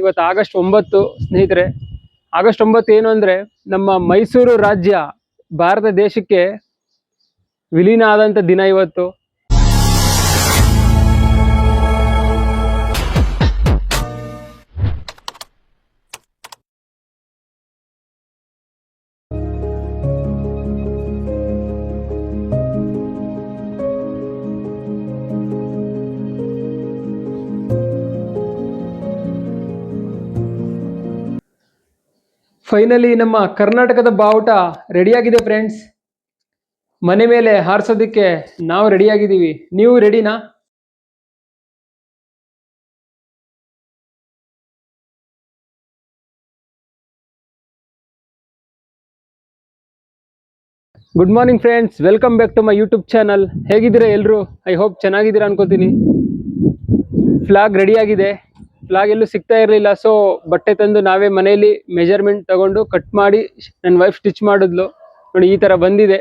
ಇವತ್ತು ಆಗಸ್ಟ್ ಒಂಬತ್ತು, ಸ್ನೇಹಿತರೆ. ಆಗಸ್ಟ್ ಒಂಬತ್ತು ಏನು ಅಂದರೆ ನಮ್ಮ ಮೈಸೂರು ರಾಜ್ಯ ಭಾರತ ದೇಶಕ್ಕೆ ವಿಲೀನ ಆದಂಥ ದಿನ ಇವತ್ತು. ಫೈನಲಿ ನಮ್ಮ ಕರ್ನಾಟಕದ ಬಾವುಟ ರೆಡಿಯಾಗಿದೆ ಫ್ರೆಂಡ್ಸ್ ಮನೆ ಮೇಲೆ ಹಾರಿಸೋದಕ್ಕೆ ನಾವು ರೆಡಿಯಾಗಿದ್ದೀವಿ ನೀವು ರೆಡಿನಾ good morning friends welcome back to my YouTube channel ಹೇಗಿದ್ದೀರಾ ಎಲ್ಲರೂ ಐ ಹೋಪ್ ಚೆನ್ನಾಗಿದ್ದೀರಾ ಅನ್ಕೋತೀನಿ. ಫ್ಲಾಗ್ ರೆಡಿಯಾಗಿದೆ ಫ್ಲಾಗ್ ಎಲ್ಲೂ ಸಿಗ್ತಾ ಇರಲಿಲ್ಲ. ಸೊ ಬಟ್ಟೆ ತಂದು ನಾವೇ ಮನೆಯಲ್ಲಿ ಮೆಜರ್ಮೆಂಟ್ ತಗೊಂಡು ಕಟ್ ಮಾಡಿ ನನ್ನ ವೈಫ್ ಸ್ಟಿಚ್ ಮಾಡಿದ್ಲು. ನೋಡಿ, ಈ ಥರ ಬಂದಿದೆ.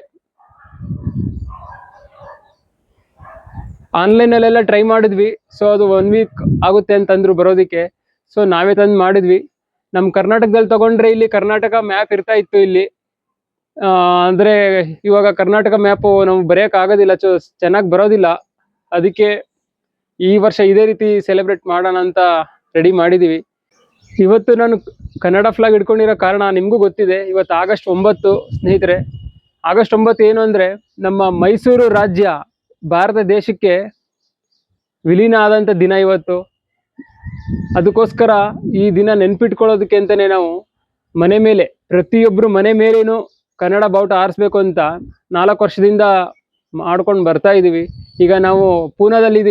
ಆನ್ಲೈನಲ್ಲೆಲ್ಲ ಟ್ರೈ ಮಾಡಿದ್ವಿ. ಸೊ ಅದು ಒನ್ ವೀಕ್ ಆಗುತ್ತೆ ಅಂತಂದ್ರು ಬರೋದಕ್ಕೆ. ಸೊ ನಾವೇ ತಂದು ಮಾಡಿದ್ವಿ. ನಮ್ಮ ಕರ್ನಾಟಕದಲ್ಲಿ ತಗೊಂಡ್ರೆ ಇಲ್ಲಿ ಕರ್ನಾಟಕ ಮ್ಯಾಪ್ ಇರ್ತಾ ಇತ್ತು ಇಲ್ಲಿ. ಅಂದ್ರೆ ಇವಾಗ ಕರ್ನಾಟಕ ಮ್ಯಾಪು ನಾವು ಬರೆಯಕ್ ಆಗೋದಿಲ್ಲ. ಚೊ ಚೆನ್ನಾಗಿ ಬರೋದಿಲ್ಲ. ಅದಕ್ಕೆ ಈ ವರ್ಷ ಇದೇ ರೀತಿ ಸೆಲೆಬ್ರೇಟ್ ಮಾಡೋಣ ಅಂತ ರೆಡಿ ಮಾಡಿದ್ದೀವಿ ಇವತ್ತು ನಾನು ಕನ್ನಡ ಫ್ಲಾಗ್ ಇಟ್ಕೊಂಡಿರೋ ಕಾರಣ ನಿಮಗೂ ಗೊತ್ತಿದೆ, ಇವತ್ತು ಆಗಸ್ಟ್ ಒಂಬತ್ತು ಸ್ನೇಹಿತರೆ. ಆಗಸ್ಟ್ ಒಂಬತ್ತು ಏನು ಅಂದರೆ ನಮ್ಮ ಮೈಸೂರು ರಾಜ್ಯ ಭಾರತ ದೇಶಕ್ಕೆ ವಿಲೀನ ಆದಂಥ ದಿನ ಇವತ್ತು. ಅದಕ್ಕೋಸ್ಕರ ಈ ದಿನ ನೆನ್ಪಿಟ್ಕೊಳ್ಳೋದಕ್ಕೆ ಅಂತಲೇ ನಾವು ಮನೆ ಮೇಲೆ ಪ್ರತಿಯೊಬ್ಬರು ಮನೆ ಮೇಲೇನು ಕನ್ನಡ ಬಾವುಟ ಆರಿಸ್ಬೇಕು ಅಂತ ನಾಲ್ಕು ವರ್ಷದಿಂದ ಮಾಡ್ಕೊಂಡು ಬರ್ತಾ ಇದ್ದೀವಿ ಈಗ ನಾವು ಪೂನಾದಲ್ಲಿ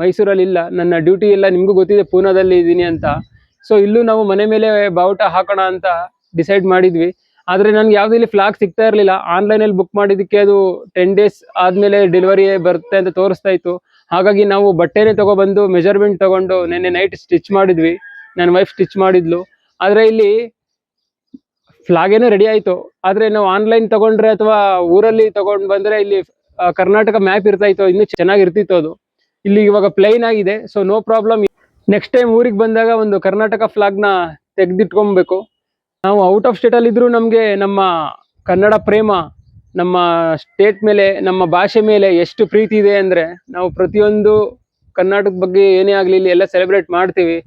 ಮೈಸೂರಲ್ಲಿ ಇಲ್ಲ ನನ್ನ ಡ್ಯೂಟಿ ಎಲ್ಲ ನಿಮಗೂ ಗೊತ್ತಿದೆ, ಪೂನಾದಲ್ಲಿ ಇದ್ದೀನಿ ಅಂತ. ಸೊ ಇಲ್ಲೂ ನಾವು ಮನೆ ಮೇಲೆ ಬಾವುಟ ಹಾಕೋಣ ಅಂತ ಡಿಸೈಡ್ ಮಾಡಿದ್ವಿ. ಆದರೆ ನನಗೆ ಯಾವುದೇ ಇಲ್ಲಿ ಫ್ಲಾಗ್ ಸಿಗ್ತಾ ಇರಲಿಲ್ಲ. ಆನ್ಲೈನಲ್ಲಿ ಬುಕ್ ಮಾಡಿದ್ದಕ್ಕೆ ಅದು ಟೆನ್ ಡೇಸ್ ಆದಮೇಲೆ ಡೆಲಿವರಿ ಬರುತ್ತೆ ಅಂತ ತೋರಿಸ್ತಾ ಇತ್ತು. ಹಾಗಾಗಿ ನಾವು ಬಟ್ಟೆನೇ ತೊಗೊಬಂದು ಮೆಜರ್ಮೆಂಟ್ ತೊಗೊಂಡು ನಿನ್ನೆ ನೈಟ್ ಸ್ಟಿಚ್ ಮಾಡಿದ್ವಿ. ನನ್ನ ವೈಫ್ ಸ್ಟಿಚ್ ಮಾಡಿದ್ಲು. ಆದರೆ ಇಲ್ಲಿ ಫ್ಲಾಗ್ ಏನೋ ರೆಡಿ ಆಯಿತು. ಆದರೆ ನಾವು ಆನ್ಲೈನ್ ತಗೊಂಡ್ರೆ ಅಥವಾ ಊರಲ್ಲಿ ತೊಗೊಂಡು ಬಂದರೆ ಇಲ್ಲಿ ಕರ್ನಾಟಕ ಮ್ಯಾಪ್ ಇರ್ತಾ ಇತ್ತು. ಇನ್ನೂ ಚೆನ್ನಾಗಿರ್ತಿತ್ತು ಅದು. ಇಲ್ಲಿ ಇವಾಗ ಪ್ಲೈನ್ ಆಗಿದೆ. So no problem next time ಊರಿಗೆ ಬಂದಾಗ ಒಂದು ಕರ್ನಾಟಕ ಫ್ಲಾಗ್ನ ತೆಗೆದಿಟ್ಕೊಬೇಕು. ನಾವು ಔಟ್ ಆಫ್ ಸ್ಟೇಟಲ್ಲಿ ಇದ್ರೂ ನಮಗೆ ನಮ್ಮ ಕನ್ನಡ ಪ್ರೇಮ, ನಮ್ಮ ಸ್ಟೇಟ್ ಮೇಲೆ, ನಮ್ಮ ಭಾಷೆ ಮೇಲೆ ಎಷ್ಟು ಪ್ರೀತಿ ಇದೆ ಅಂದರೆ ನಾವು ಪ್ರತಿಯೊಂದು ಕರ್ನಾಟಕದ ಬಗ್ಗೆ ಏನೇ ಆಗಲಿ ಇಲ್ಲಿ ಎಲ್ಲ ಸೆಲೆಬ್ರೇಟ್ ಮಾಡ್ತೀವಿ.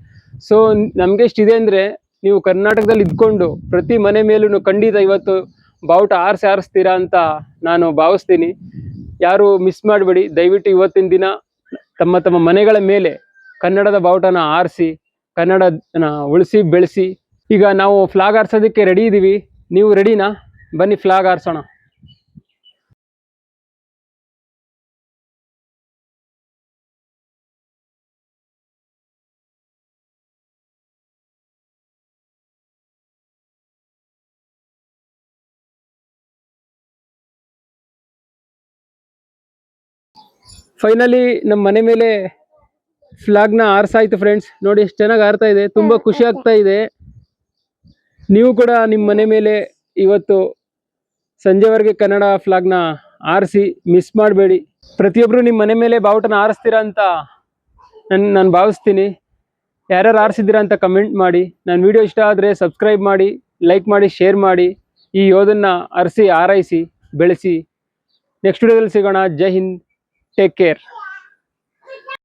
ಸೊ ನಮಗೆ ಇಷ್ಟಿದೆ ಅಂದರೆ ನೀವು ಕರ್ನಾಟಕದಲ್ಲಿ ಇದ್ಕೊಂಡು ಪ್ರತಿ ಮನೆ ಮೇಲೂ ಖಂಡಿತ ಇವತ್ತು ಬಾವುಟ ಆರಿಸಿ ಆರಿಸ್ತೀರಾ ಅಂತ ನಾನು ಭಾವಿಸ್ತೀನಿ. ಯಾರು ಮಿಸ್ ಮಾಡಬೇಡಿ. ದಯವಿಟ್ಟು ಇವತ್ತಿನ ದಿನ ತಮ್ಮ ತಮ್ಮ ಮನೆಗಳ ಮೇಲೆ ಕನ್ನಡದ ಬಾವುಟನ ಆರಿಸಿ, ಕನ್ನಡನ ಉಳಿಸಿ, ಬೆಳೆಸಿ, ಈಗ ನಾವು ಫ್ಲಾಗ್ ಆರ್ಸೋದಕ್ಕೆ ರೆಡಿ ಇದ್ದೀವಿ ನೀವು ರೆಡಿನಾ ಬನ್ನಿ ಫ್ಲಾಗ್ ಆರಿಸೋಣ. ಫೈನಲಿ ನಮ್ಮ ಮನೆ ಮೇಲೆ ಫ್ಲಾಗ್ನ ಆರ್ಸಾಯ್ತು ಫ್ರೆಂಡ್ಸ್ ನೋಡಿ ಎಷ್ಟು ಚೆನ್ನಾಗಿ ಆರ್ತಾ ಇದೆ. ತುಂಬಾ ಖುಷಿ ಆಗ್ತಾ ಇದೆ. ನೀವು ಕೂಡ ನಿಮ್ಮ ಮನೆ ಮೇಲೆ ಇವತ್ತು ಸಂಜೆವರೆಗೆ ಕನ್ನಡ ಫ್ಲಾಗ್ನ ಆರಿಸಿ ಮಿಸ್ ಮಾಡಬೇಡಿ. ಪ್ರತಿಯೊಬ್ಬರು ನಿಮ್ಮ ಮನೆ ಮೇಲೆ ಬಾವುಟನ ಆರಿಸ್ತೀರಾ ಅಂತ ನಾನು ನಾನು ಭಾವಿಸ್ತೀನಿ. ಯಾರ್ಯಾರು ಆರಿಸಿದ್ದೀರಾ ಅಂತ ಕಮೆಂಟ್ ಮಾಡಿ. ನನ್ನ ವಿಡಿಯೋ ಇಷ್ಟ ಆದರೆ ಸಬ್ಸ್ಕ್ರೈಬ್ ಮಾಡಿ ಲೈಕ್ ಮಾಡಿ ಶೇರ್ ಮಾಡಿ. ಈ ಯೋಧನ್ನ ಅರಸಿ ಆರೈಸಿ ಬೆಳೆಸಿ. ನೆಕ್ಸ್ಟ್ ವಿಡಿಯೋದಲ್ಲಿ ಸಿಗೋಣ. ಜೈ ಹಿಂದ್. Take care.